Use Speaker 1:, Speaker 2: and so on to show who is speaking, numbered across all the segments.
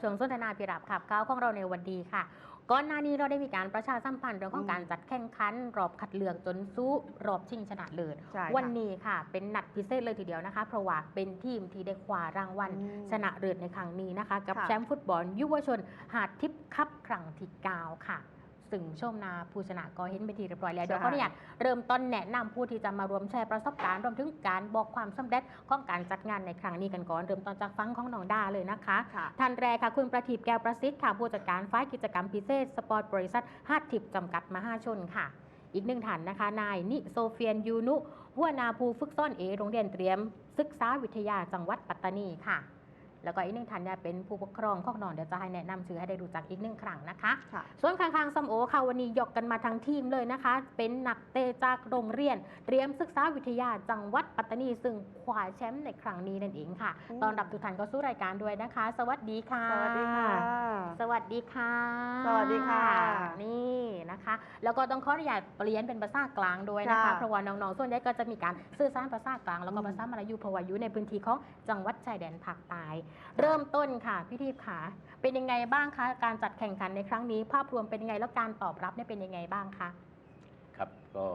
Speaker 1: เชิงสนทนาพิรับขับก้าวของเราในวันดีค่ะก่อนหน้านี้เราได้มีการประชาสัมพันธ์เรื่องของ
Speaker 2: อืม
Speaker 1: การจัดแข่งขัน รอบคัดเลือกจนสู้รอบชิงชนะเลิศ
Speaker 2: ใช่ค่ะ
Speaker 1: วันนี้ค่ะ เป็นนัดพิเศษเลยทีเดียวนะคะ เพราะว่าเป็นทีมที่ได้คว้ารางวัล
Speaker 2: อืม
Speaker 1: ชนะเลิศในครั้งนี้นะคะ กับ
Speaker 2: ค่ะ
Speaker 1: แชมป์ฟุตบอลยุวชนหาดทิพย์คัพครั้งที่9ค่ะ ซึ่งชมนาผู้ชนะก็เห็นไปนทีเรียบร้อยแล้ว
Speaker 2: ใช่
Speaker 1: เดี๋ยวก็เนี่ยเริ่มต้นแนะนำผู้ที่จะมารวมแชร์ประสบการณ์รวมถึงการบอกความสำเร็จของการจัดงานในครั้งนี้กันก่อน เริ่มต้นจากฟังของน้องดาเลยนะคะ
Speaker 2: ค่ะ
Speaker 1: ท่านแรกค่ะคุณประทีปแก้วประสิทธิ์ค่ะผู้จัดการฝ่ายกิจกรรมพิเศษสปอร์ตบริษัทฮาดทิพย์จำกัดมหาชนค่ะอีกหนึ่งท่านนะคะ นายนิโซเฟียนยูนุหัวหนาภูฝึกซ่อนเอโรงเรียนเตรียม ศึกษาวิทยาจังหวัดปัตตานีค่ะ แล้วก็อีกหนึ่งท่านเนี่ยเป็นผู้ปกครองของน้องเดี๋ยวจะให้แนะนำชื่อให้ได้รู้จักอีกหนึ่งครั้งนะคะ
Speaker 2: ค่ะ
Speaker 1: ส่วนข้างๆซัมโอค่ะวันนี้ยกกันมาทั้งทีมเลยนะคะ เป็นนักเตะจากโรงเรียน เตรียมศึกษาวิทยาจังหวัดปัตตานี ซึ่งคว้าแชมป์ในครั้งนี้นั่นเองค่ะ
Speaker 2: อืม
Speaker 1: ตอนรับทุกท่านก็สู้รายการด้วยนะคะ สวัสดีค่ะ
Speaker 2: สวัสดีค่ะ
Speaker 1: สวัสดีค่ะ
Speaker 2: สวัสดีค่ะ
Speaker 1: นี่นะคะ แล้วก็ต้องขออนุญาตเปลี่ยนเป็นภาษากลางด้วยนะคะ
Speaker 2: ค่ะ
Speaker 1: เพราะว่าน้องๆส่วนใหญ่ก็จะมีการสื่อสารภาษากลางแล้วก็
Speaker 2: อืม
Speaker 1: ภาษามลายูเพราะว่าอยู่ในพื้นที่ของจังหวัดชายแดนภาคใต้เริ่มต้นค่ะพี่ทีพค่ะ เป็นยังไงบ้างคะการจัดแข่งขันในครั้งนี้ ภาพรวมเป็นยังไงแล้วการตอบรับเนี่ยเป็นยังไงบ้างคะ
Speaker 3: ครับก็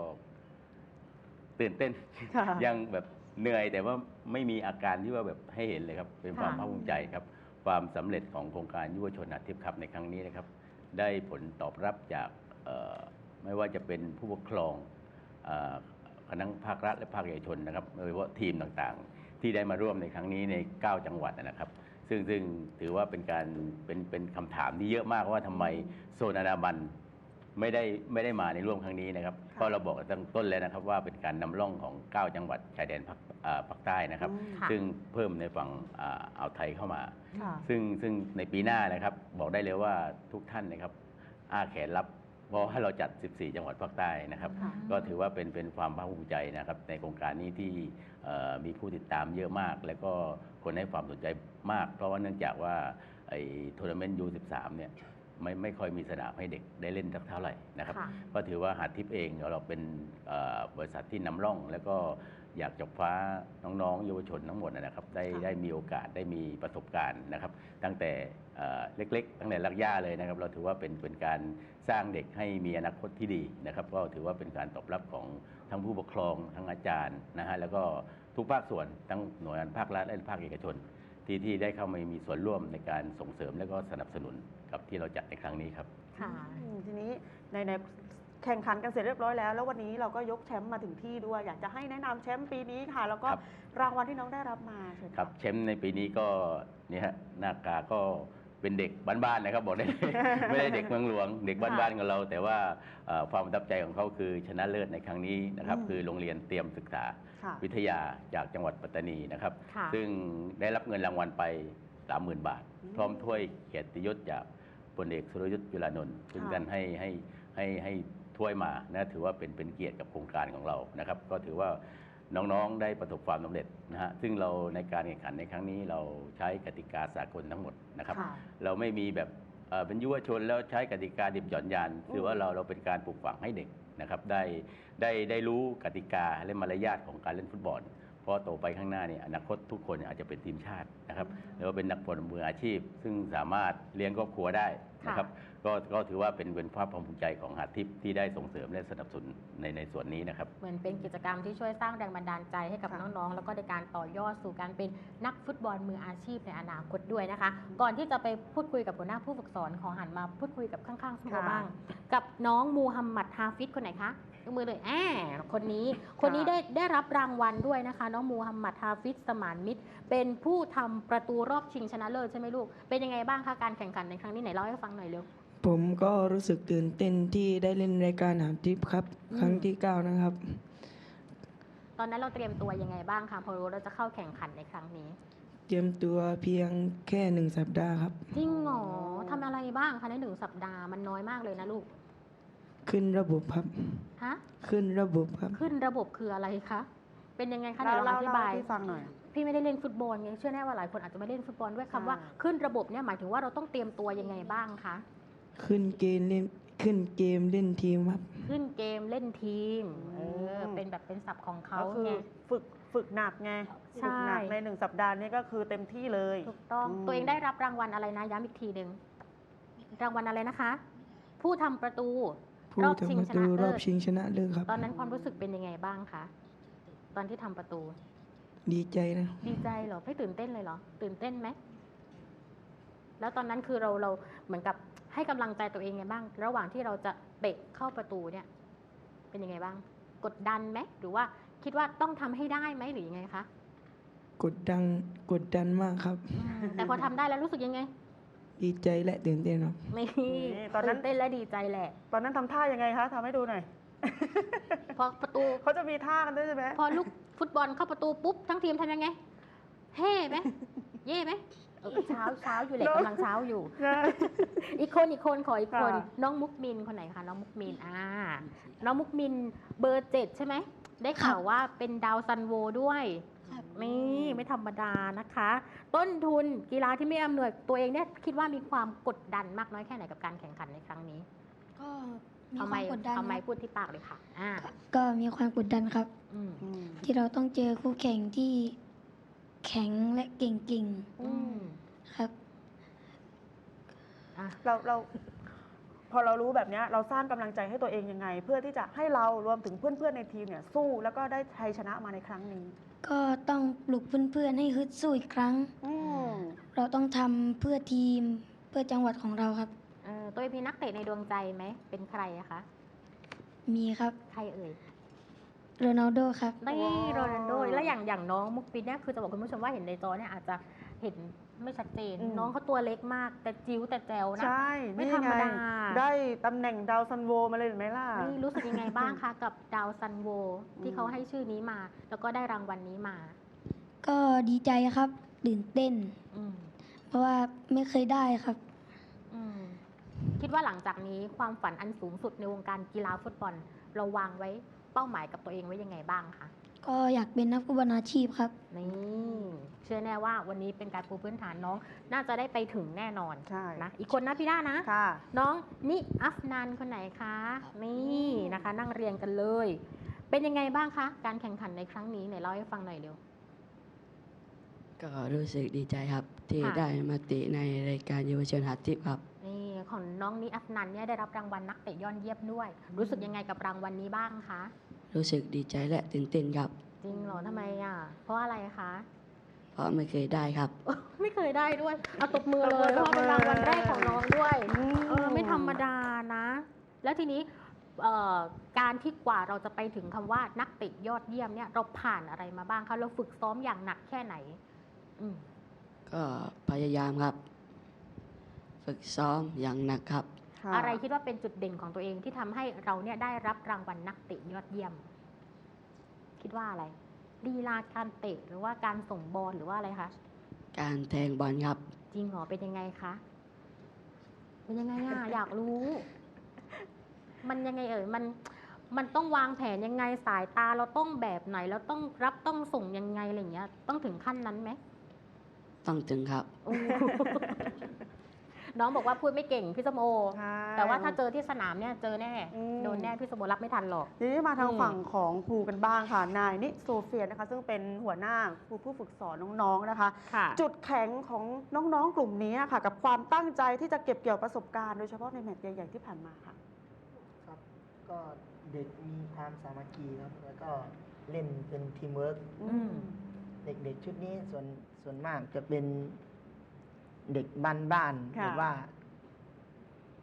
Speaker 3: ตื่นเต้น
Speaker 2: ค่ะ
Speaker 3: ยังแบบเหนื่อยแต่ว่าไม่มีอาการที่ว่าแบบให้เห็นเลยครับ เป็นความ
Speaker 1: ค่ะ
Speaker 3: ภาคภูมิใจครับ ความสำเร็จของโครงการยุวชนอาทิตย์ครับในครั้งนี้นะครับ ได้ผลตอบรับจากเอ่อไม่ว่าจะเป็นผู้ปกครองเอ่อคณะภาครัฐและภาคเอกชนนะครับโดยเฉพาะทีมต่างๆ ที่ได้มาร่วมในครั้งนี้ใน 9 จังหวัดนะครับ ซึ่งซึ่งถือว่าเป็นการเป็นเป็นคำถามที่เยอะมากว่าทำไมโซนอานาบันไม่ได้ไม่ได้มาในร่วมครั้งนี้นะครับ
Speaker 2: ค่ะ
Speaker 3: ก็เราบอกตั้งต้นแล้วนะครับ ว่าเป็นการนำร่องของ 9 จังหวัดชายแดนภาคอ่าภาคใต้นะครับ
Speaker 2: อืม
Speaker 1: ค่ะ
Speaker 3: ซึ่งเพิ่มในฝั่งอ่าอ่าวไทยเข้ามา
Speaker 2: ค่ะ
Speaker 3: ซึ่งซึ่งในปีหน้านะครับ บอกได้เลยว่าทุกท่านนะครับอ้าแขนรับ เพราะว่าเราจัด 14 จังหวัดภาคใต้นะครับ
Speaker 2: ค่ะ
Speaker 3: ก็ถือว่าเป็นเป็นความภาคภูมิใจนะครับ ในโครงการนี้ที่เอ่อมีผู้ติดตามเยอะมาก แล้วก็คนให้ความสนใจมาก เพราะว่าเนื่องจากว่าไอ้ทัวร์นาเมนต์ U13 เนี่ยไม่ไม่ค่อยมีสนามให้เด็กได้เล่นสักเท่าไหร่นะครับ
Speaker 1: ค่ะ
Speaker 3: ก็ถือว่าหาดทิพย์เองเราเป็นเอ่อบริษัทที่นำร่อง แล้วก็ อยากจะคว้าน้องๆเยาวชนทั้งหมดนะครับได้
Speaker 2: ค่ะ
Speaker 3: ได้มีโอกาสได้มีประสบการณ์นะครับ ตั้งแต่เอ่อเล็กๆ ตั้งแต่ลักย่าเลยนะครับ เราถือว่าเป็นเป็นการสร้างเด็กให้มีอนาคตที่ดีนะครับ ก็ถือว่าเป็นการตอบรับของทั้งผู้ปกครองทั้งอาจารย์นะฮะแล้วก็ทุกภาคส่วนทั้งหน่วยงานภาครัฐและภาคเอกชน ที่ที่ได้เข้ามามีส่วนร่วมในการส่งเสริมและก็สนับสนุนกับที่เราจัดในครั้งนี้ครับ
Speaker 1: ค่ะ
Speaker 2: อืมทีนี้ในใน แข่งขันกันเสร็จเรียบร้อยแล้ว แล้ววันนี้เราก็ยกแชมป์มาถึงที่ด้วย อยากจะให้แนะนำแชมป์ปีนี้ค่ะ แล้วก็
Speaker 3: ครับ
Speaker 2: รางวัลที่น้องได้รับมาเชิญ
Speaker 3: ครับแชมป์ในปีนี้ก็เนี่ยฮะหน้ากาก็เป็นเด็กบ้านๆนะครับบอกได้เลยไม่ได้เด็กเมืองหลวง เด็กบ้านๆกับเรา แต่ว่าเอ่อความประทับใจของเขาคือชนะเลิศในครั้งนี้นะครับ
Speaker 2: อืม
Speaker 3: คือโรงเรียนเตรียมศึกษา
Speaker 2: ค่ะ
Speaker 3: วิทยาจากจังหวัดปัตตานีนะครับ
Speaker 1: ค่ะ
Speaker 3: ซึ่งได้รับเงินรางวัลไป 30,000 บาท
Speaker 2: อืม
Speaker 3: พร้อมถ้วยเกียรติยศจากพลเอกสุรยุทธ์จุลานนท์ซึ่ง
Speaker 2: ค่ะ
Speaker 3: กันให้ให้ให้ให้ ถ้วยมานะถือว่าเป็นเป็นเกียรติกับโครงการของเรานะครับ ก็ถือว่าน้องๆได้ประสบความสำเร็จนะฮะซึ่งเราในการแข่งขันในครั้งนี้เราใช้กติกาสากลทั้งหมดนะครับ
Speaker 2: ค่ะ
Speaker 3: เราไม่มีแบบเอ่อเป็นยุวชนแล้วใช้กติกาดิบหย่อนยานคือว่าเราเราเป็นการปลูกฝังให้เด็กนะครับได้ได้ได้รู้กติกาและมารยาทของการเล่นฟุตบอล เพราะโตไปข้างหน้าเนี่ยอนาคตทุกคนอาจจะเป็นทีมชาตินะครับแล้วก็เป็นนักบอลมืออาชีพ ซึ่งสามารถเลี้ยงครอบครัวได้นะครับก็ก็ถือว่าเป็นเป็นภาพความภูมิใจของหาดทิพย์ที่ได้ส่งเสริมและสนับสนุนในในส่วนนี้นะครับ
Speaker 1: เหมือนเป็นกิจกรรมที่ช่วยสร้างแรงบันดาลใจให้กับ
Speaker 2: ค่ะ
Speaker 1: น้องๆ แล้วก็ในการต่อยอดสู่การเป็นนักฟุตบอลมืออาชีพในอนาคตด้วยนะคะ ก่อนที่จะไปพูดคุยกับหัวหน้าผู้ฝึกสอนขอหันมาพูดคุยกับข้างๆสโม
Speaker 2: ค่ะ
Speaker 1: บ้าง กับน้องมูฮัมหมัดฮาฟิซคนไหนคะ ยกมือเลยแอบคนนี้คนนี้ได้ได้รับรางวัลด้วยนะคะ น้องมูฮัมหมัดฮาฟิซสมานมิตร เป็นผู้ทำประตูรอบชิงชนะเลิศใช่ไหมลูก เป็นยังไงบ้างคะการแข่งขันในครั้งนี้ไหนเล่าให้ฟังหน่อยเร็ว
Speaker 4: ผมก็รู้สึกตื่นเต้นที่ได้เล่นรายการหาทิพย์ครับ
Speaker 1: อืม
Speaker 4: ครั้งที่ 9 นะครับ
Speaker 1: ตอนนั้นเราเตรียมตัวยังไงบ้างคะพอรู้เราจะเข้าแข่งขันในครั้งนี้
Speaker 4: เตรียมตัวเพียงแค่หนึ่งสัปดาห์ครับ
Speaker 1: จริงเหรอทำอะไรบ้างคะในหนึ่งสัปดาห์มันน้อยมากเลยนะลูก
Speaker 4: ขึ้นระบบครับ
Speaker 1: ฮะ
Speaker 4: ขึ้นระบบครับ
Speaker 1: ขึ้นระบบคืออะไรคะ เป็นยังไงคะไหน
Speaker 2: เล่า
Speaker 1: ลองอ
Speaker 2: เล่า
Speaker 1: ธิ
Speaker 2: เล่า
Speaker 1: บาย
Speaker 2: ให้ฟังหน่อย
Speaker 1: พี่ไม่ได้เล่นฟุตบอลไงเชื่อแน่ว่าหลายคนอาจจะไม่เล่นฟุตบอลด้วยคำว่า
Speaker 2: ใช่
Speaker 1: ขึ้นระบบเนี่ยหมายถึงว่าเราต้องเตรียมตัวยังไงบ้างคะ
Speaker 4: ขึ้นเกมเล่นขึ้นเกมเล่นทีมครับ
Speaker 1: ขึ้นเกมเล่นทีม เออ
Speaker 2: อืม
Speaker 1: เป็นแบบเป็นศัพท์ของเขา
Speaker 2: ก็คือ
Speaker 1: ไง
Speaker 2: ฝึกฝึกหนักไง
Speaker 1: ใช่
Speaker 2: ฝึกหนักในหนึ่งสัปดาห์นี้ก็คือเต็มที่เลย
Speaker 1: ถูกต้อง
Speaker 2: อืม
Speaker 1: ตัวเองได้รับรางวัลอะไรนะย้ำอีกทีหนึ่งรางวัลอะไรนะคะ ผู้ทำประตู
Speaker 4: ผู้
Speaker 1: รอบ
Speaker 4: ทำ
Speaker 1: ชิง
Speaker 4: ประ
Speaker 1: ช
Speaker 4: ตู
Speaker 1: นะ
Speaker 4: ร
Speaker 1: เลิ
Speaker 4: อบ
Speaker 1: ศ
Speaker 4: ชิงชนะเลิศครับ
Speaker 1: ตอนนั้นความรู้สึกเป็นยังไงบ้างคะตอนที่ทำประตู
Speaker 4: ดีใจนะ
Speaker 1: ดีใจเหรอไม่ตื่นเต้นเลยเหรอ ตื่นเต้นไหมแล้วตอนนั้นคือเราเราเหมือนกับให้กำลังใจตัวเองไงบ้าง ระหว่างที่เราจะเตะเข้าประตูเนี่ย เป็นยังไงบ้าง กดดันไหมหรือว่าคิดว่าต้องทำให้ได้ไหมหรือยังไงคะ
Speaker 4: กดดันกดดันมากครับ
Speaker 1: แต่พอทำได้แล้วรู้สึกยังไง
Speaker 4: ดีใจและตื่นเต้นครับ
Speaker 1: ไม่
Speaker 2: นี่ตอนนั้น
Speaker 1: ตื่นเต้นและดีใจแหละ
Speaker 2: ตอนนั้นทำท่ายังไงคะทำให้ดูหน่อย
Speaker 1: พอประตู
Speaker 2: เขาจะมีท่ากันด้วยใช่ไหม
Speaker 1: พอลูกฟุตบอลเข้าประตูปุ๊บ ทั้งทีมทำยังไง เฮ่ไหมเย่ไหมเออเช้าเช้าอยู่แหละกำลังเช้าอยู่
Speaker 2: ใช่
Speaker 1: อีกคนอีกคนขออีกคน
Speaker 2: ค่ะ
Speaker 1: น้องมุกมินคนไหนคะน้องมุกมินอ่า น้องมุกมินเบอร์เจ็ดใช่ไหม ได้ข่าวว่าเป็นดาวซันโวด้วย นี่ไม่ธรรมดานะคะ ต้นทุนกีฬาที่ไม่อำนวยตัวเองเนี่ยคิดว่ามีความกดดันมากน้อยแค่ไหนกับการแข่งขันในครั้งนี้
Speaker 5: ก็มี
Speaker 1: ทำ
Speaker 5: ค
Speaker 1: ไม
Speaker 5: วามกดดัน
Speaker 1: ทำไม
Speaker 5: ครับ
Speaker 1: พูดที่ปากเลยค่ะอ่า
Speaker 5: ก็มีความกดดันครับ
Speaker 1: อืม
Speaker 2: อืม
Speaker 5: ที่เราต้องเจอคู่แข่งที่แข็งและเก่ง
Speaker 1: อืม
Speaker 5: ๆครับ
Speaker 1: อะ
Speaker 2: เราเราพ อเรารู้แบบเนี้ยเราสร้างกำลังใจให้ตัวเองยังไง เพื่อที่จะให้เรารวมถึงเพื่อนๆในทีมเนี่ยสู้แล้วก็ได้ชัยชนะมาในครั้งนี้
Speaker 5: ก็ต้องปลุกเพื่อนๆให้ฮึดสู้อีกครั้ง
Speaker 2: อืม
Speaker 5: เราต้องทำเพื่อทีมเพื่อจังหวัดของเราครับ
Speaker 1: เออตัวเองมีนักเตะในดวงใจไหมเป็นใครอะคะ
Speaker 5: มีครับ
Speaker 1: ใครเอ่ย
Speaker 5: โรนัลโดครับ
Speaker 1: นี่โรนัลโดแล้วอย่างอย่างน้องมุกปินเนี่ยคือจะบอกคุณผู้ชมว่าเห็นในจอเนี่ยอาจจะเห็น ไม่ชัดเจน
Speaker 2: อืม
Speaker 1: น้องเขาตัวเล็กมาก แต่จิ๋วแต่แจ๋วนะ
Speaker 2: ใช่
Speaker 1: ไม่
Speaker 2: นี่
Speaker 1: ธรรม
Speaker 2: ไง
Speaker 1: ดา
Speaker 2: ได้ตำแหน่งดาวซันโวมาเลยเห็นไหมล่ะ
Speaker 1: นี่รู้สึกยังไงบ้างคะกับดาวซันโวที่
Speaker 2: อืม
Speaker 1: เขาให้ชื่อนี้มา แล้วก็ได้รางวัลนี้มา
Speaker 5: ก็ดีใจครับตื่นเต้น
Speaker 1: อืม
Speaker 5: เพราะว่าไม่เคยได้ครับ
Speaker 1: อืมคิดว่าหลังจากนี้ความฝันอันสูงสุดในวงการกีฬาฟุตบอล เราวางไว้เป้าหมายกับตัวเองไว้ยังไงบ้างคะ
Speaker 5: ก็อยากเป็นนักฟุตบอลอาชีพครับ
Speaker 1: นี่เชื่อแน่ว่าวันนี้เป็นการปูพื้นฐานน้อง น่าจะได้ไปถึงแน่นอน
Speaker 2: ใช่
Speaker 1: นะอีกคนนะพี่ด้านะ
Speaker 2: ค่ะ
Speaker 1: น้องนิอัฟนันคนไหนคะนี่นะคะ นั่งเรียงกันเลย เป็นยังไงบ้างคะ การแข่งขันในครั้งนี้ไหนเล่าให้ฟังหน่อยเร็ว
Speaker 6: ก็รู้สึกดีใจครับ ที่
Speaker 1: ค่ะ
Speaker 6: ได้มาติในรายการเยาวชนหัดทิพย์ครับ
Speaker 1: นี่ของน้องนิอัฟนันเนี่ยได้รับรางวัลนักเตะยอดเยี่ยมด้วย รู้สึกยังไงกับรางวัลนี้บ้างคะ
Speaker 6: รู้สึกดีใจและตื่นเต้นครับ
Speaker 1: จริงเหรอทำไมอะ เพราะอะไรคะ
Speaker 6: เพราะไม่เคยได้ครับ
Speaker 1: ไม่เคยได้ด้วยเอาตบมือเลย
Speaker 2: ต
Speaker 1: เพ
Speaker 2: บมือ
Speaker 1: ราะเป็นรางวัลแรกของน้องด้วย
Speaker 2: อืม
Speaker 1: เออไม่ธรรมดานะ แล้วทีนี้เอ่อการที่กว่าเราจะไปถึงคำว่านักเตะยอดเยี่ยมเนี่ยเราผ่านอะไรมาบ้างคะเราฝึกซ้อมอย่างหนักแค่ไหน อืม
Speaker 6: ก็พยายามครับ ฝึกซ้อมอย่างหนักครับ
Speaker 2: ค่ะ
Speaker 1: อะไรคิดว่าเป็นจุดเด่นของตัวเองที่ทำให้เราเนี่ยได้รับรางวัลนักเตะยอดเยี่ยม คิดว่าอะไรลีลาการเตะหรือว่าการส่งบอลหรือว่าอะไรคะ
Speaker 6: การแทงบอลครับ
Speaker 1: จริงเหรอเป็นยังไงคะเป็นยังไงอะอยากรู้ มันยังไงเอ่ยมันมันต้องวางแผนยังไงสายตาเราต้องแบบไหนเราต้องรับต้องส่งยังไงอะไรอย่างเงี้ย ต้องถึงขั้นนั้นไหม
Speaker 6: ต้องถึงครับ
Speaker 1: โอ้ น้องบอกว่าพูดไม่เก่งพี่สมโอ
Speaker 2: ใช่
Speaker 1: แต่ว่าถ้าเจอที่สนามเนี่ยเจอแน่
Speaker 2: อืม
Speaker 1: โดนแน่พี่สมโอรับไม่ทันหรอก
Speaker 2: ทีนี้มาทาง
Speaker 1: อืม
Speaker 2: ฝั่งของครูกันบ้างค่ะ นายนิโซเฟียนะคะ ซึ่งเป็นหัวหน้าครูผู้ฝึกสอนน้องๆนะคะ
Speaker 1: ค่ะ
Speaker 2: จุดแข็งของน้องๆกลุ่มนี้ค่ะ กับความตั้งใจที่จะเก็บเกี่ยวประสบการณ์โดยเฉพาะในแมตช์ใหญ่ๆที่ผ่านมาค่ะ
Speaker 7: ครับก็เด็กมีความสามัคคีครับแล้วก็เล่นเป็นทีมเวิร์ก
Speaker 1: อืม
Speaker 7: เด็กๆชุดนี้ส่วนส่วนมากจะเป็น เด็กบ้านๆ
Speaker 2: ค่ะ
Speaker 7: แบบว่า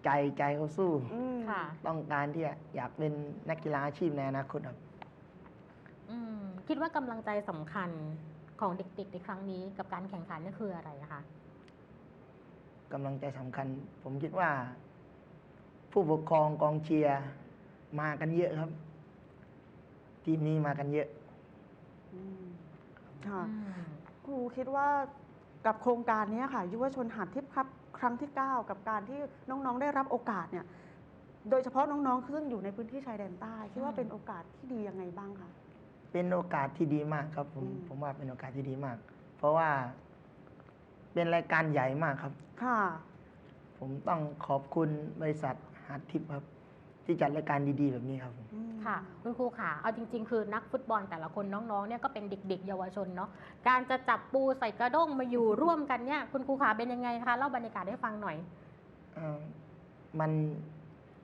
Speaker 7: ใจใจเขาสู้
Speaker 2: อืม
Speaker 1: ค่ะ
Speaker 7: ต้องการที่จะอยากเป็นนักกีฬาอาชีพในอนาคตครับ
Speaker 1: อืมคิดว่ากำลังใจสำคัญของเด็กๆในครั้งนี้กับการแข่งขันนี่คืออะไรอะคะ
Speaker 7: กำลังใจสำคัญ ผมคิดว่า ผู้ปกครองกองเชียร์มากันเยอะครับ ทีมนี้มากันเยอะ
Speaker 2: อืมค่ะ
Speaker 1: อืม
Speaker 2: ครูคิดว่า กับโครงการนี้ค่ะยุวชนหัดทิพย์ครับครั้งที่ 9 กับการที่น้องๆได้รับโอกาสเนี่ยโดยเฉพาะน้องๆซึ่งอยู่ในพื้นที่ชายแดนใต้คิดว่า
Speaker 1: อืม
Speaker 2: เป็นโอกาสที่ดียังไงบ้างคะ
Speaker 7: เป็นโอกาสที่ดีมากครับผม
Speaker 2: อืม
Speaker 7: ผมว่าเป็นโอกาสที่ดีมาก เพราะว่าเป็นรายการใหญ่มากครับ
Speaker 2: ค่ะ
Speaker 7: ผมต้องขอบคุณบริษัทฮาร์ดทิปครับ ที่จัดรายการดีๆ แบบนี้ครับผม
Speaker 2: อืม
Speaker 1: ค่ะ คุณครูค่ะเอาจริง ๆ คือนักฟุตบอลแต่ละคนน้องๆเนี่ยก็เป็นเด็ก ๆ เยาวชนเนาะการจะจับปูใส่กระด้งมาอยู่ร่วมกันเนี่ยคุณครูขาเป็นยังไงคะเล่าบรรยากาศให้ฟังหน่อย
Speaker 7: เอ่อมัน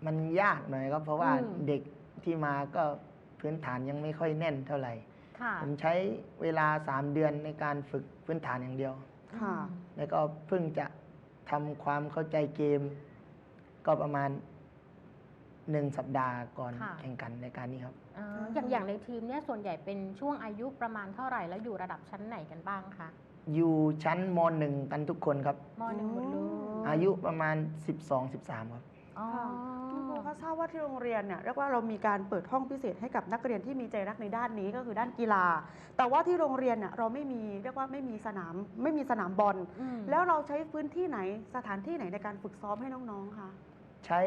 Speaker 7: มันยากหน่อยครับเพราะว่า
Speaker 1: อืม
Speaker 7: เด็กที่มาก็พื้นฐานยังไม่ค่อยแน่นเท่าไหร่
Speaker 1: ค่ะ
Speaker 7: ผมใช้เวลา 3 เดือนในการฝึกพื้นฐานอย่างเดียว
Speaker 2: ค่ะ
Speaker 7: แล้วก็เพิ่งจะทำความเข้าใจเกม ก็ประมาณ หนึ่งสัปดาห์ก่อน
Speaker 1: ค่ะ
Speaker 7: แข่งขันในการนี้ครับ
Speaker 1: เอ่ออย่างอย่างในทีมเนี่ยส่วนใหญ่เป็นช่วงอายุประมาณเท่าไหร่แล้วอยู่ระดับชั้นไหนกันบ้างคะ
Speaker 7: อยู่ชั้นมหนึ่งกันทุกคนครับ
Speaker 1: มหนึ่งหมดเลย
Speaker 7: อายุประมาณ 12-13 ครับ
Speaker 1: อ๋อ
Speaker 2: ค่ะคุณครูก็ทราบว่าที่โรงเรียนเนี่ยเรียกว่าเรามีการเปิดห้องพิเศษให้กับนักเรียนที่มีใจรักในด้านนี้ก็คือด้านกีฬา แต่ว่าที่โรงเรียนเนี่ยเราไม่มีเรียกว่าไม่มีสนามไม่มีสนามบอล
Speaker 1: อืม
Speaker 2: แล้วเราใช้พื้นที่ไหนสถานที่ไหนในการฝึกซ้อมให้น้องๆคะ
Speaker 7: ใช้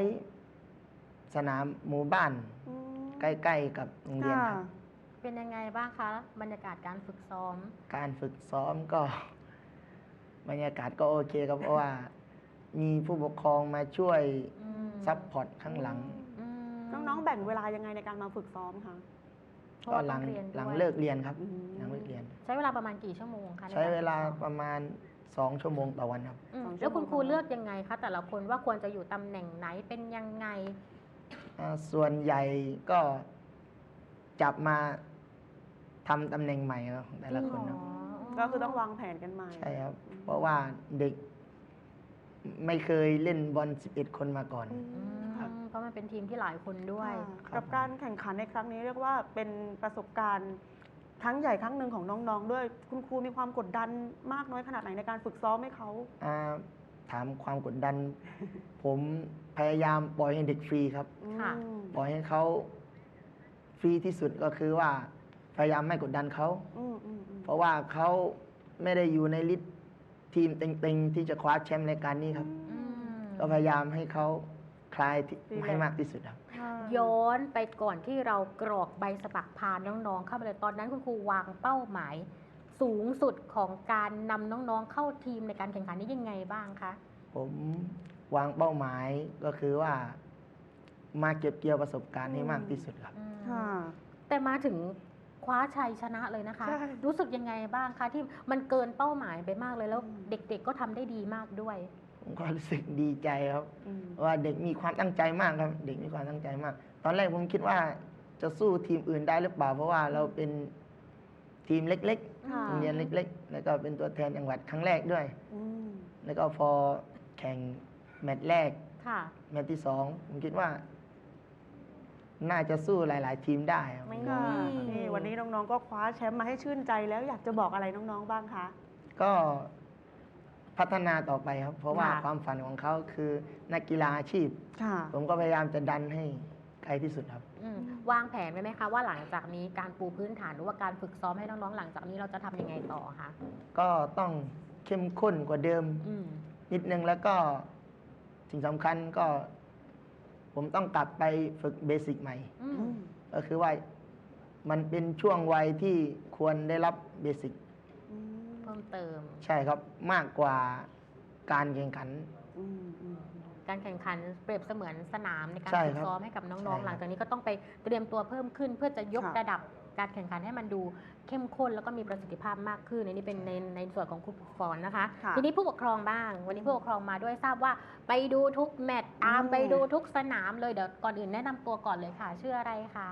Speaker 7: สนามหมู่บ้าน
Speaker 2: อืม
Speaker 7: ใกล้ๆกับโรงเรียนครับ
Speaker 2: ค่ะ
Speaker 1: เป็นยังไงบ้างคะ บรรยากาศการฝึกซ้อม
Speaker 7: การฝึกซ้อมก็ บรรยากาศก็โอเคครับเพราะว่า มีผู้ปกครองมาช่วย
Speaker 1: อืม
Speaker 7: ซัพพอร์ตข้างหลัง
Speaker 1: อืม
Speaker 2: น้องๆ แบ่งเวลายังไงในการมาฝึกซ้อมคะ
Speaker 1: เพราะ
Speaker 7: ก็
Speaker 1: ว่า
Speaker 7: หลั
Speaker 1: ต้องงเรียน
Speaker 7: หลัง
Speaker 1: ด้วย
Speaker 7: เลิกเรียนครับ
Speaker 2: อืม
Speaker 7: หลังเลิกเรียน
Speaker 1: ใช้เวลาประมาณกี่ชั่วโมงคะน
Speaker 7: ใช้
Speaker 1: กร
Speaker 7: เวลา
Speaker 1: ฝึกซ้อม
Speaker 7: ประมาณสองชั่วโมงต่อวันครับ
Speaker 1: อืม
Speaker 2: สองชั่วโมง
Speaker 1: แล้วคุณครูเลือกยังไงคะแต่ละคนว่าควรจะอยู่ตำแหน่งไหนเป็นยังไง
Speaker 7: อ่า ส่วนใหญ่ก็จับมาทำตำแหน่งใหม่ครับของแต่ละคนครับ
Speaker 2: ก็คือต้องวางแผนกันใหม่
Speaker 7: ใช่ครับ เพราะว่าเด็กไม่เคยเล่นบอล 11 คนมาก่อน
Speaker 2: อื
Speaker 1: อื
Speaker 2: ม
Speaker 1: ม
Speaker 2: ค่ะ
Speaker 1: เพราะมันเป็นทีมที่หลายคนด้วย
Speaker 2: ค่ะกับการแข่งขันในครั้งนี้เรียกว่าเป็นประสบการณ์ครั้งใหญ่ครั้งหนึ่งของน้องๆ ด้วย คุณครูมีความกดดันมากน้อยขนาดไหนในการฝึกซ้อมให้เขา
Speaker 7: อ่า ถามความกดดัน ผมพยายามปล่อยให้เด็กฟรีครับ
Speaker 1: ค่ะ
Speaker 2: อืม
Speaker 7: ปล่อยให้เขาฟรีที่สุดก็คือว่า พยายามไม่กดดันเขา
Speaker 2: อืมอืมอืม
Speaker 7: เพราะว่าเขาไม่ได้อยู่ในลิสต์ทีมเต็งๆ ที่จะคว้าแชมป์รายการนี้ครับ
Speaker 1: อืม
Speaker 7: ก็พยายามให้เขาคลายที่
Speaker 2: รีแลกซ์
Speaker 7: ให้มากที่สุดครับ
Speaker 2: ค่ะ
Speaker 1: ย้อนไปก่อนที่เรากรอกใบสมัครพาน้องๆ เข้าไปเลยตอนนั้นคุณครูวางเป้าหมาย สูงสุดของการนำน้องๆเข้าทีมในการแข่งขันนี้ยังไงบ้างคะ
Speaker 7: ผมวางเป้าหมายก็คือว่า มาเก็บเกี่ยวประสบการณ์ให้มากที่สุดครับ
Speaker 1: อืม
Speaker 2: ค่ะ
Speaker 1: แต่มาถึงคว้าชัยชนะเลยนะคะ
Speaker 2: ใช่
Speaker 1: รู้สึกยังไงบ้างคะที่มันเกินเป้าหมายไปมากเลยแล้ว
Speaker 2: อืม
Speaker 1: เด็กๆก็ทำได้ดีมากด้วย
Speaker 7: ผมก็รู้สึกดีใจครับ
Speaker 2: อืม
Speaker 7: ว่าเด็กมีความตั้งใจมากครับ เด็กมีความตั้งใจมาก ตอนแรกผมคิดว่าจะสู้ทีมอื่นได้หรือเปล่า เพราะว่าเราเป็นทีมเล็ก
Speaker 2: ค่ะ
Speaker 7: ๆโรงเรียนเล็ก ๆ แล้วก็เป็นตัวแทนจังหวัดครั้งแรกด้วย
Speaker 2: อืม
Speaker 7: แล้วก็พอแข่งแมตช์แรก
Speaker 1: ค่ะ
Speaker 7: แมตช์ที่สองผมคิดว่า น่าจะสู้หลาย ๆ ทีมได้ครับ
Speaker 1: ไม่
Speaker 2: ค่ะ
Speaker 1: อืม
Speaker 2: นี่วันนี้น้องๆ ก็คว้าแชมป์มาให้ชื่นใจแล้วอยากจะบอกอะไรน้องๆ บ้างคะ
Speaker 7: ก็พัฒนาต่อไปครับ เพราะว่า
Speaker 1: ค่ะ
Speaker 7: ความฝันของเขาคือนักกีฬาอาชีพ
Speaker 2: ค่ะ
Speaker 7: ผมก็พยายามจะดันให้ไกลที่สุดครับ
Speaker 1: อืม วางแผนไว้ไหมคะว่าหลังจากนี้การปูพื้นฐานหรือว่าการฝึกซ้อมให้น้องๆหลังจากนี้เราจะทำยังไงต่อคะ
Speaker 7: ก็ต้องเข้มข้นกว่าเดิม
Speaker 1: อืม
Speaker 7: นิดนึงแล้วก็สิ่งสำคัญก็ ผมต้องกลับไปฝึกเบสิกใหม่
Speaker 1: อืม
Speaker 2: อืม
Speaker 7: ก็คือว่ามันเป็นช่วงวัยที่ควรได้รับเบสิก
Speaker 2: อืม
Speaker 1: เพิ่มเติม
Speaker 7: ใช่ครับ มากกว่าการแข่งขัน
Speaker 2: อืมอืม
Speaker 1: การแข่งขันเปรียบเสมือนสนามในการ
Speaker 7: ใช่
Speaker 1: ฝึก
Speaker 7: ครับ
Speaker 1: ซ้อมให้กับ
Speaker 7: ใช่
Speaker 1: น้อง
Speaker 7: ครั
Speaker 1: ๆ
Speaker 7: บ
Speaker 1: หลังจากนี้ก็ต้องไปเตรียมตัวเพิ่มขึ้น เพื่อจะยก
Speaker 2: ค่ะ
Speaker 1: ระดับการแข่งขันให้มันดูเข้มข้นแล้วก็มีประสิทธิภาพมากขึ้นอันนี้เป็นในในส่วนของครูฝึกสอนนะคะ
Speaker 2: ค่ะ
Speaker 1: ทีนี้ผู้ปกครองบ้าง วันนี้ผู้ปกครองมาด้วยทราบว่าไปดูทุกแมตช์ตาม
Speaker 2: อืม
Speaker 1: ไปดูทุกสนามเลยเดี๋ยวก่อนอื่นแนะนำตัวก่อนเลยค่ะชื่ออะไรคะ
Speaker 8: ค่ะ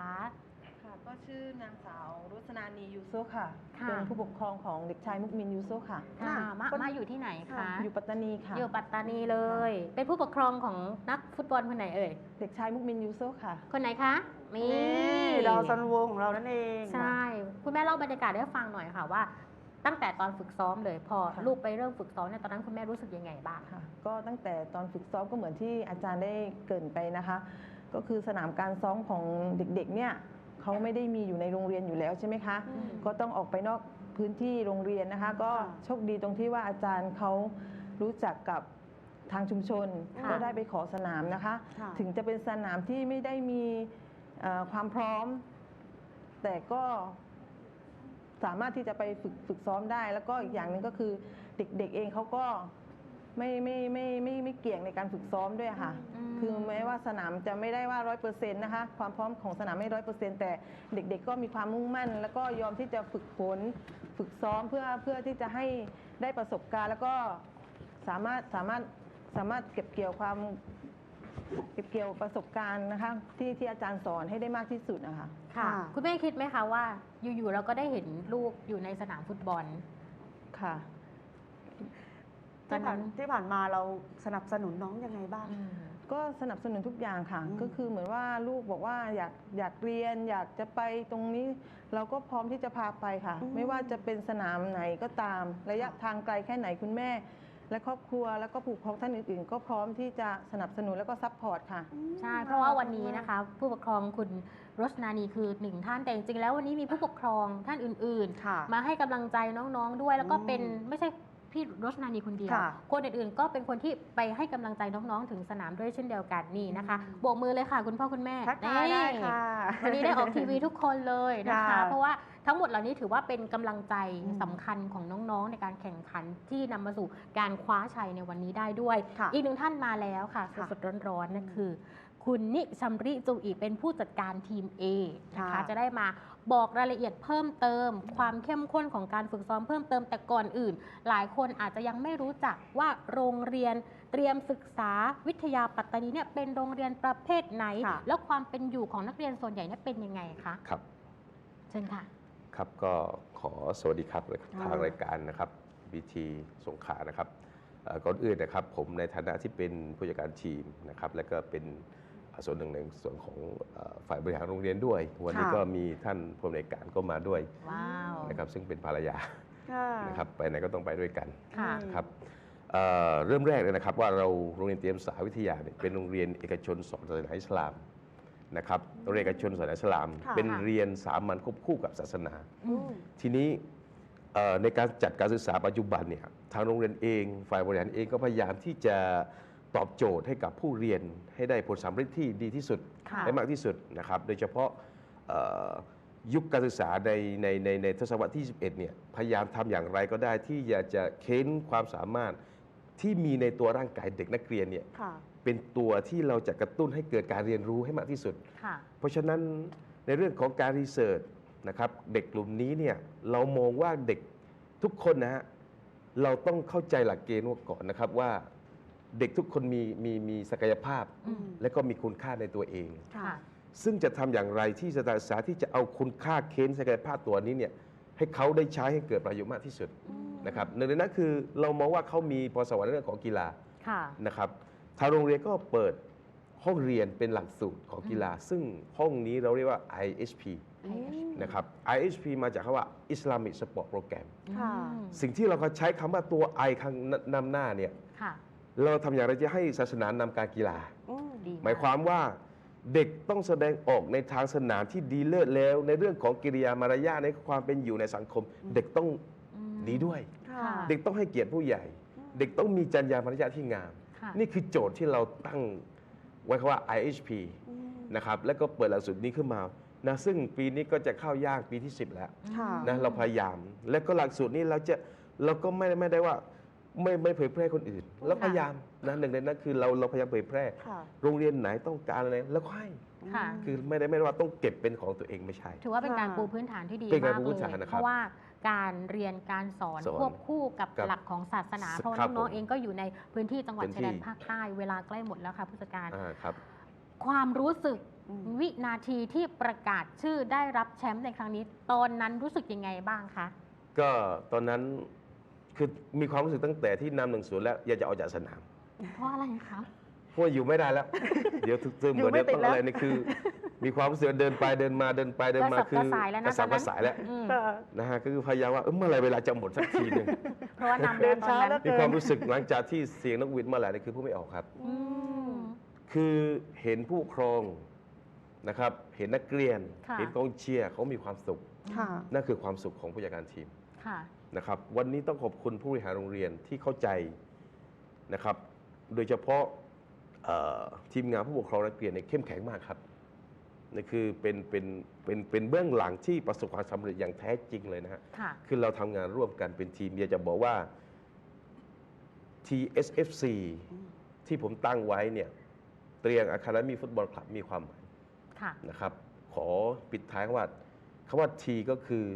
Speaker 8: ก็ชื่อนางสาวรุษนานียูโซค่ะ
Speaker 1: ค่ะ
Speaker 8: เป็นผู้ปกครองของเด็กชายมุกมินยูโซค่ะ
Speaker 1: ค่ะมา
Speaker 2: คน
Speaker 1: มาอยู่ที่ไหไหนคะ
Speaker 8: อยู่ปัตตานีค่ะ
Speaker 1: อยู่ปัตตานีเลย เป็นผู้ปกครองของนักฟุตบอลคนไหนเอ่ย
Speaker 8: เด็กชายมุกมินยูโซค่ะ
Speaker 1: คนไหนคะมี
Speaker 2: นี่ดาวซันโวของเรานั่นเอง
Speaker 1: ใช่ คุณแม่เล่าบรรยากาศให้ฟังหน่อยค่ะว่า ตั้งแต่ตอนฝึกซ้อมเลยพอ
Speaker 8: ค่ะ
Speaker 1: ลูกไปเริ่มฝึกซ้อมเนี่ยตอนนั้นคุณแม่รู้สึกยังไงบ้าง
Speaker 8: ค่ะ ก็ตั้งแต่ตอนฝึกซ้อมก็เหมือนที่อาจารย์ได้เกรินไปนะคะ ก็คือสนามการซ้อมของเด็กๆเนี่ย เขาไม่ได้มีอยู่ในโรงเรียนอยู่แล้วใช่ไหมคะ
Speaker 1: อืม
Speaker 8: ก็ต้องออกไปนอกพื้นที่โรงเรียนนะคะ ก็
Speaker 2: ค่ะ
Speaker 8: โชคดีตรงที่ว่าอาจารย์เขารู้จักกับทางชุมชน
Speaker 1: ค่ะ
Speaker 8: ก็ได้ไปขอสนามนะคะ
Speaker 2: ค่ะ
Speaker 8: ถึงจะเป็นสนามที่ไม่ได้มีเอ่อความพร้อม แต่ก็สามารถที่จะไปฝึกฝึกซ้อมได้ แล้วก็อีกอย่างหนึ่งก็คือเด็กๆเองเขาก็ ไม่ไม่ไม่ไม่ไม่เกกี่ยงในการฝึกซ้อมด้วยค่ะ
Speaker 1: อืม
Speaker 8: คือแม้ว่าสนามจะไม่ได้ว่าร้อยเปอร์เซ็นต์นะคะ ความพร้อมของสนามไม่ร้อยเปอร์เซ็นต์แต่เด็กๆ ก็มีความมุ่งมั่น แล้วก็ยอมที่จะฝึกฝนฝึกซ้อมเพื่อเพื่อที่จะให้ได้ประสบการณ์ แล้วก็สามารถสามารถสามารถเก็บเกี่ยวความเก็บเกี่ยวประสบการณ์นะคะที่ที่อาจารย์สอนให้ได้มากที่สุดนะคะ
Speaker 1: ค่ะ
Speaker 2: ค่ะ
Speaker 1: คุณแม่คิดไหมคะว่า อยู่ๆเราก็ได้เห็นลูกอยู่ในสนามฟุตบอล
Speaker 8: ค่ะ
Speaker 1: ตอนนั้
Speaker 2: ที่ผ่าน
Speaker 1: น
Speaker 2: ที่ผ่านมาเราสนับสนุนน้องยังไงบ้าง
Speaker 8: ก็สนับสนุนทุกอย่างค่ะ
Speaker 2: อืม
Speaker 8: ก็คือเหมือนว่าลูกบอกว่าอยากอยากเรียน อยากจะไปตรงนี้ เราก็พร้อมที่จะพาไปค่ะไม่ว่าจะเป็นสนามไหนก็ตาม ระยะทางไกลแค่ไหนคุณแม่ และครอบครัวแล้วก็ผู้ปกครองท่านอื่นๆ ก็พร้อมที่จะสนับสนุนแล้วก็ซัพพอร์ตค่ะ
Speaker 1: ใช่ เพราะว่าวันนี้นะคะ ผู้ปกครองคุณรสนานีคือหนึ่งท่านแต่จริงๆแล้ววันนี้มีผู้ปกครองท่านอื่น
Speaker 2: ค่ะ
Speaker 1: ๆ มาให้กำลังใจน้องๆด้วย แล้วก็
Speaker 2: อืม
Speaker 1: เป็นไม่ใช่ พี่รสนานีคนเดียว
Speaker 2: ค่ะ
Speaker 1: คนอื่นๆก็เป็นคนที่ไปให้กำลังใจน้องๆ ถึงสนามด้วยเช่นเดียวกันนี่นะคะ
Speaker 2: อืม
Speaker 1: โบกมือเลยค่ะคุณพ่อคุณแม่
Speaker 2: ทักทายได้
Speaker 1: นี่
Speaker 2: ค่ะ
Speaker 1: วันนี้ได้ออกทีวีทุกคนเลยนะคะ
Speaker 2: ค่ะ
Speaker 1: เพราะว่าทั้งหมดเหล่านี้ถือว่าเป็นกำลังใจ
Speaker 2: อืม
Speaker 1: สำคัญของน้องๆ ในการแข่งขันที่นำมาสู่การคว้าชัยในวันนี้ได้ด้วย
Speaker 2: ค่ะ
Speaker 1: อีกหนึ่งท่านมาแล้วค่ะ
Speaker 2: ค่ะ
Speaker 1: สดๆร้อนๆนั่นคือ คุณนิชัมริจูอีเป็นผู้จัดการทีม A นะคะ
Speaker 2: ค่ะ
Speaker 1: จะได้มา บอกรายละเอียดเพิ่มเติม ความเข้มข้นของการฝึกซ้อมเพิ่มเติมแต่ก่อนอื่น หลายคนอาจจะยังไม่รู้จักว่าโรงเรียนเตรียมศึกษาวิทยาปัตตานีเนี่ยเป็นโรงเรียนประเภทไหน
Speaker 2: ค่ะ
Speaker 1: แล้วความเป็นอยู่ของนักเรียนส่วนใหญ่เนี่ยเป็นยังไงคะ
Speaker 9: ครับ
Speaker 1: เชิญค่ะ
Speaker 9: ครับก็ขอสวัสดีครับ
Speaker 2: อ่า
Speaker 9: ทางรายการนะครับบีทีสงขลานะครับเอ่อก่อนอื่นนะครับผมในฐานะที่เป็นผู้จัดการทีมนะครับและก็เป็น ส่วนหนึ่งในส่วนของเอ่อฝ่ายบริหารโรงเรียนด้วย วันนี้
Speaker 2: ค่ะ
Speaker 9: ก็มีท่านผู้อำนวยการก็มาด้วย
Speaker 1: ว้าว
Speaker 9: นะครับซึ่งเป็นภรรยา
Speaker 2: ค่ะ
Speaker 9: นะครับไปไหนก็ต้องไปด้วยกัน
Speaker 1: ค่ะ
Speaker 9: ครับเอ่อเริ่มแรกเลยนะครับว่าเราโรงเรียนเตรียมศึกษาวิทยาเนี่ยเป็นโรงเรียนเอกชนสอนศาสนาอิสลามนะครับโรงเรียนเอกชนศาสนาอิสลาม
Speaker 2: ค่ะ
Speaker 9: เป็นเรียนสามัญควบคู่กับศาสนา
Speaker 2: อืม
Speaker 9: ทีนี้เอ่อในการจัดการศึกษาปัจจุบันเนี่ยทางโรงเรียนเอง ฝ่ายบริหารเองก็พยายามที่จะ ตอบโจทย์ให้กับผู้เรียนให้ได้ผลสำเร็จที่ดีที่สุด
Speaker 1: ค่ะ
Speaker 9: ได้มากที่สุดนะครับโดยเฉพาะเอ่อยุคการศึกษาในในในในทศวรรษที่ 21 เนี่ยพยายามทำอย่างไรก็ได้ที่อยากจะเค้นความสามารถที่มีในตัวร่างกายเด็กนักเรียนเนี่ย
Speaker 2: ค่ะ
Speaker 9: เป็นตัวที่เราจะกระตุ้นให้เกิดการเรียนรู้ให้มากที่สุด
Speaker 1: ค่ะ
Speaker 9: เพราะฉะนั้นในเรื่องของการรีเสิร์ชนะครับเด็กกลุ่มนี้เนี่ยเรามองว่าเด็กทุกคนนะฮะเราต้องเข้าใจหลักเกณฑ์ว่าก่อนนะครับว่า เด็กทุกคนมีมีมีศักยภาพ
Speaker 1: อืม
Speaker 9: และก็มีคุณค่าในตัวเอง
Speaker 1: ค่ะ
Speaker 9: ซึ่งจะทำอย่างไรที่สถานศึกษาที่จะเอาคุณค่าเค้นศักยภาพตัวนี้เนี่ยให้เขาได้ใช้ให้เกิดประโยชน์มากที่สุดนะครับหนึ่งในนั้นคือเรามองว่าเขามีพรสวรรค์ในเรื่องของกีฬา
Speaker 1: ค่ะ
Speaker 9: นะครับทางโรงเรียนก็เปิดห้องเรียนเป็นหลักสูตรของกีฬา ซึ่งห้องนี้เราเรียกว่า IHP นะครับ IHP มาจากคำว่า Islamic Sport Program
Speaker 2: ค่ะ
Speaker 1: อืม
Speaker 9: สิ่งที่เราใช้คำว่าตัว I ข้างนำหน้าเนี่ย
Speaker 1: ค่ะ
Speaker 9: เราทำอย่างไรจะให้ศาสนานำการกีฬา
Speaker 2: อืม
Speaker 1: ดี
Speaker 9: หมายความว่าเด็กต้องแสดงออกในทางสนามที่ดีเลิศแล้ว ในเรื่องของกิริยามารยาทในความเป็นอยู่ในสังคม เด็กต้อง
Speaker 1: อืม
Speaker 9: ดีด้วย
Speaker 2: ค่ะ
Speaker 9: เด็กต้องให้เกียรติผู้ใหญ่ เด็กต้องมีจรรยามารยาทที่งาม
Speaker 1: ค่ะ
Speaker 9: นี่คือโจทย์ที่เราตั้งไว้คำว่า IHP
Speaker 2: อืม
Speaker 9: นะครับแล้วก็เปิดหลักสูตรนี้ขึ้นมานะซึ่งปีนี้ก็จะเข้าย่างปีที่ 10 แล้ว
Speaker 2: ค่ะ
Speaker 9: นะเราพยายาม และก็หลักสูตรนี้เราจะเราก็ไม่ไม่ได้ว่า ไม่ไม่เผยแพร่คนอื่นเราพยายามนะหนึ่งในนั้นคือเราเราพยายามเผยแพร่
Speaker 2: ค่ะ
Speaker 9: โรงเรียนไหนต้องการอะไรแล้วก็ให้
Speaker 1: ค่ะ
Speaker 9: คือไม่ได้ไม่ได้ว่าต้องเก็บเป็นของตัวเองไม่ใช่
Speaker 1: ถือว่าเป็นการ
Speaker 2: ค่ะ
Speaker 1: ปูพื้นฐานที่ดี
Speaker 9: เป็นการ
Speaker 1: มาก
Speaker 9: ปู
Speaker 1: เล
Speaker 9: พื้น
Speaker 1: ย
Speaker 9: ฐานนะค
Speaker 1: เพ
Speaker 9: รับ
Speaker 1: ราะว่าการเรียนการสอน
Speaker 9: สอน
Speaker 1: ควบคู่กับ
Speaker 9: กับ
Speaker 1: หลักของศาสนา เพราะว่า
Speaker 9: ครับ
Speaker 1: น้อง
Speaker 9: ผม
Speaker 1: ๆเองก็อยู่ในพื้นที่จังหวัด
Speaker 9: พื้น
Speaker 1: ชายแดน
Speaker 9: ที่
Speaker 1: ภาคใต้เวลาใกล้หมดแล้วค่ะผู้จัดการ
Speaker 9: อ่าครับ
Speaker 1: ความรู้สึก
Speaker 2: อืม
Speaker 1: วินาทีที่ประกาศชื่อได้รับแชมป์ในครั้งนี้ ตอนนั้นรู้สึกยังไงบ้างคะ
Speaker 9: ก็ตอนนั้น คือมีความรู้สึกตั้งแต่ที่นำหนึ่งศูนย์แล้วอยากจะออกจากสนาม
Speaker 1: เพราะอะไรคะ
Speaker 9: เพราะว่าอยู่ไม่ได้แล้ว เดี๋ยวทุกซึม
Speaker 2: อยู่
Speaker 9: เดี๋ยว
Speaker 2: ไม่ติ
Speaker 9: ต้
Speaker 2: ด
Speaker 9: อง
Speaker 2: แล้ว
Speaker 9: อะไรนี่คือ มีความรู้สึกว่าเดินไปเดินมาเดินไปเดินมาก
Speaker 1: ระสับ
Speaker 9: คื
Speaker 1: กระส่ายแล้วนะ
Speaker 9: กระสับ
Speaker 1: ตอน
Speaker 9: ก
Speaker 1: นั้
Speaker 9: ระ
Speaker 1: น
Speaker 9: ส่ายแล้ว
Speaker 1: อืม
Speaker 2: ค่ะ
Speaker 9: นะฮะก็คือพยายามว่าเอ้ยเมื่อไหรเวลาจะหมดสักทีหนึ่ง
Speaker 1: เพราะว่านำ
Speaker 2: เดิ
Speaker 1: แล้ว
Speaker 2: น
Speaker 1: ตอน
Speaker 2: ช้า
Speaker 1: นั้น
Speaker 2: แล้ว
Speaker 9: มีความรู้สึกหลังจากที่เสียงนกหวิดเมื่อไหร่นี่คือผู้ไม่ออกครับ
Speaker 1: อืม
Speaker 9: คือเห็นผู้ปกครองนะครับเห็นนักเรียน
Speaker 1: ค่ะ
Speaker 9: เห็นกองเชียร์เขามีความสุข
Speaker 2: ค่ะ
Speaker 9: นั่นคือความสุขของผู้จัดการทีม
Speaker 1: ค่ะ
Speaker 9: นะครับ วันนี้ต้องขอบคุณผู้บริหารโรงเรียนที่เข้าใจนะครับ โดยเฉพาะเอ่อทีมงานผู้ปกครองนักเรียนเนี่ยเข้มแข็งมากครับนี่คือเป็นเป็นเป็นเป็นเบื้องหลังที่ประสบความสำเร็จอย่างแท้จริงเลยนะฮะ
Speaker 1: ค่ะ
Speaker 9: คือเราทำงานร่วมกันเป็นทีมอยากจะบอกว่า TSFC ที่ผมตั้งไว้เนี่ยเตรียงอะคาเดมีฟุตบอลคลับมีความหมาย
Speaker 1: ค่ะ
Speaker 9: นะครับ ขอปิดท้ายคำว่าคำว่า T ก็คือ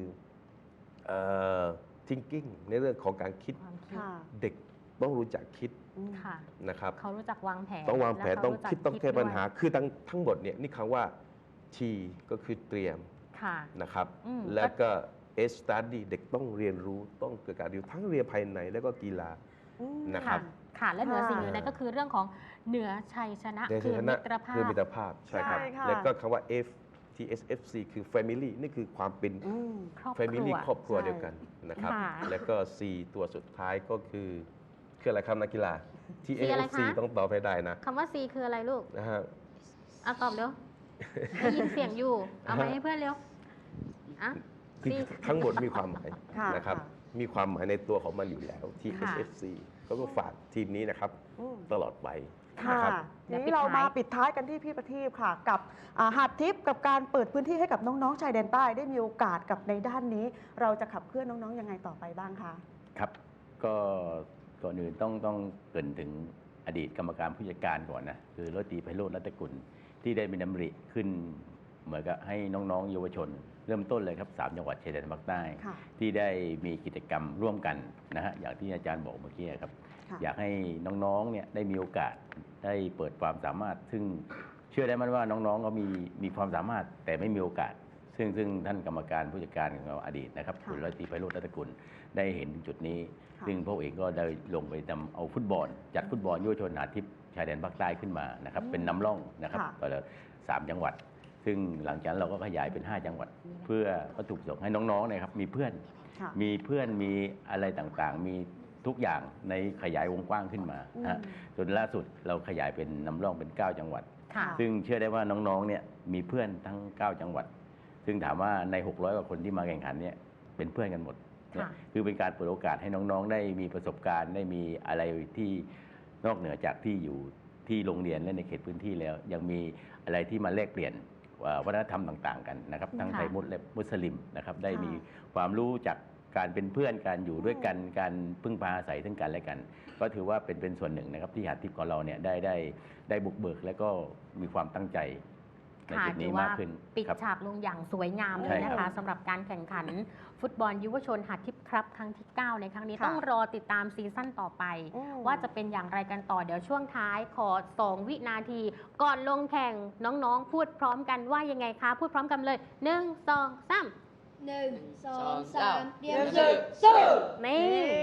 Speaker 9: เอ่อ thinking ในเรื่องของการคิด
Speaker 1: ความคิด
Speaker 2: ค่ะ
Speaker 9: เด็กต้องรู้จักคิด
Speaker 2: อืม
Speaker 1: ค่ะ
Speaker 9: นะครับ
Speaker 1: เขารู้จักวางแผน
Speaker 9: ต้องวางแผน
Speaker 1: และ
Speaker 9: ต้อง
Speaker 1: เขารู้จั
Speaker 9: คิดต้องแก้ปัญหา
Speaker 1: ด้วย
Speaker 9: คือทั้งทั้งหมดเนี่ยนี่คำว่า T ก็คือเตรียม
Speaker 1: ค่ะ
Speaker 9: นะครับ
Speaker 1: อืม
Speaker 9: แล้วก็ S study เด็กต้องเรียนรู้ต้องเกิดการเรียนรู้ทั้งเรียนภายในแล้วก็กีฬา
Speaker 2: อืม
Speaker 9: นะครับ
Speaker 1: ค่ะ และเหนือ
Speaker 2: ค่ะ
Speaker 1: สิ่งอื่นใดก็คือเรื่องของเหนือชัยชนะ
Speaker 9: ใน
Speaker 1: คือ
Speaker 9: ฐา
Speaker 1: มิ
Speaker 9: นะ
Speaker 1: ตรภา
Speaker 9: คือ
Speaker 1: พ
Speaker 9: มิตรภาพใช่ครับ
Speaker 2: ใช่ค่ะ
Speaker 9: แล้วก็คำว่า F TSFC คือ Family นี่คือความเป็น
Speaker 2: อืม
Speaker 1: ครอบครัว
Speaker 9: Family ครอบครัว
Speaker 2: ใช่
Speaker 9: เดียวกันนะครับ
Speaker 1: ค่ะ
Speaker 9: แล้วก็ C ตัวสุดท้ายก็คือคืออะไรครับนักกีฬา
Speaker 1: อะไร
Speaker 9: TAFC
Speaker 1: คะ
Speaker 9: ต้องตอบให้ได้นะ
Speaker 1: คำว่า C คืออะไรลูก
Speaker 9: นะฮะ
Speaker 1: เอาตอบเร็ว ได้ยินเสียงอยู่ เอามาให้เพื่อนเร็วอะ
Speaker 9: คือ
Speaker 1: C
Speaker 9: ทั้งหมดมีความหมาย
Speaker 2: ค่ะ
Speaker 9: นะครับ
Speaker 2: ค่ะ
Speaker 9: มีความหมายในตัวของมันอยู่แล้ว TSFC เขาก็ฝากทีมนี้นะครับ
Speaker 2: อืม
Speaker 9: ตลอดไป
Speaker 2: ค่ะ
Speaker 9: นะครับ
Speaker 2: ทีนี้เรามาปิดท้ายกันที่พี่ประทีปค่ะ กับอ่าหัดทิปกับการเปิดพื้นที่ให้กับน้องๆชายแดนใต้ได้มีโอกาสกับในด้านนี้ เราจะขับเคลื่อนน้องๆยังไงต่อไปบ้างคะ
Speaker 3: ครับ ก็ก่อนอื่นต้องต้องเกรินถึงอดีตกรรมการผู้จัดการก่อนนะคือรถตีไพโรจน์รัตนกุลที่ได้มีดำริขึ้น เหมือนกับให้น้องๆเยาวชน เริ่มต้นเลยครับสามจังหวัดชายแดนภาคใต้
Speaker 2: ค่ะ
Speaker 3: ที่ได้มีกิจกรรมร่วมกันนะฮะอย่างที่อาจารย์บอกเมื่อกี้ครับ
Speaker 2: ค่ะ
Speaker 3: อยากให้น้องๆเนี่ยได้มีโอกาสได้เปิดความสามารถ ซึ่งเชื่อได้มั้ยว่าน้องๆเขามีมีความสามารถแต่ไม่มีโอกาส ซึ่งซึ่งท่านกรรมการผู้จัดการของเราอดีตนะครับ
Speaker 2: ค่ะ
Speaker 3: คุณร้อยตรีไพโรจน์รัตนกุลได้เห็นถึงจุดนี้
Speaker 2: ค่ะ
Speaker 3: ซึ่งพวกเองก็ได้ลงไปทำเอาฟุตบอล จัดฟุตบอลยุวชนอาทิตย์ชายแดนภาคใต้ขึ้นมานะครับ
Speaker 2: อืม
Speaker 3: เป็นนำร่องนะครับ
Speaker 2: ค่ะ
Speaker 3: ก็เลยสามจังหวัด ซึ่งหลังจากนั้นเราก็ขยายเป็น 5 จังหวัด เพื่อวัตถุประสงค์ให้น้องๆเนะครับมีเพื่อน
Speaker 2: ค่ะ
Speaker 3: มีเพื่อนมีอะไรต่างๆ มี ทุกอย่างในขยายวงกว้างขึ้นมา
Speaker 2: อืม
Speaker 3: ฮะจนล่าสุดเราขยายเป็นนำร่องเป็น 9 จังหวัด
Speaker 1: ค่ะ
Speaker 3: ซึ่งเชื่อได้ว่าน้องๆเนี่ยมีเพื่อนทั้ง 9 จังหวัด ซึ่งถามว่าใน 600 กว่าคนที่มาแข่งขันเนี่ยเป็นเพื่อนกันหมดเนี่ย
Speaker 1: ค่ะ
Speaker 3: คือเป็นการเปิดโอกาสให้น้องๆ ได้มีประสบการณ์ได้มีอะไรที่นอกเหนือจากที่อยู่ที่โรงเรียนและในเขตพื้นที่แล้ว ยังมีอะไรที่มาแลกเปลี่ยนเอ่อวัฒนธรรมต่าง ๆ กันนะครับทั้ง
Speaker 1: ค่ะ
Speaker 3: ไทยมุสและมุสลิมนะครับได้
Speaker 2: ค่ะ
Speaker 3: มีความรู้จาก การเป็นเพื่อนการอยู่ด้วยกันการพึ่งพาอาศัยซึ่งกันและกัน ก็ถือว่าเป็นเป็นส่วนหนึ่งนะครับที่หาดทิพย์ของเราเนี่ยได้ได้ได้บุกเบิกและก็มีความตั้งใจใน
Speaker 1: ค่ะ
Speaker 3: จุด
Speaker 1: ถื
Speaker 3: นี้
Speaker 1: อว่ามา
Speaker 3: กขึ้น
Speaker 1: ปิด
Speaker 3: ครับ
Speaker 1: ฉากลงอย่างสวยงามเล
Speaker 3: ใช่
Speaker 1: ยนะ
Speaker 3: ครั
Speaker 1: คะ
Speaker 3: บ
Speaker 1: สำหรับการแข่งขัน ฟุตบอลยุวชนหัดทิพย์ครับ ครั้งที่ 9 ในครั้งนี้
Speaker 2: ค่ะ
Speaker 1: ต้องรอติดตามซีซั่นต่อไป
Speaker 2: อืม
Speaker 1: ว่าจะเป็นอย่างไรกันต่อเดี๋ยวช่วงท้ายขอ 2 วินาที ก่อนลงแข่งน้องๆ พูดพร้อมกันว่ายังไงคะ พูดพร้อมกันเลย 1 2 3
Speaker 5: หนึ่งสอง
Speaker 6: สอง
Speaker 5: สา
Speaker 6: สามม
Speaker 5: เตรียมศึกสู้
Speaker 1: นี่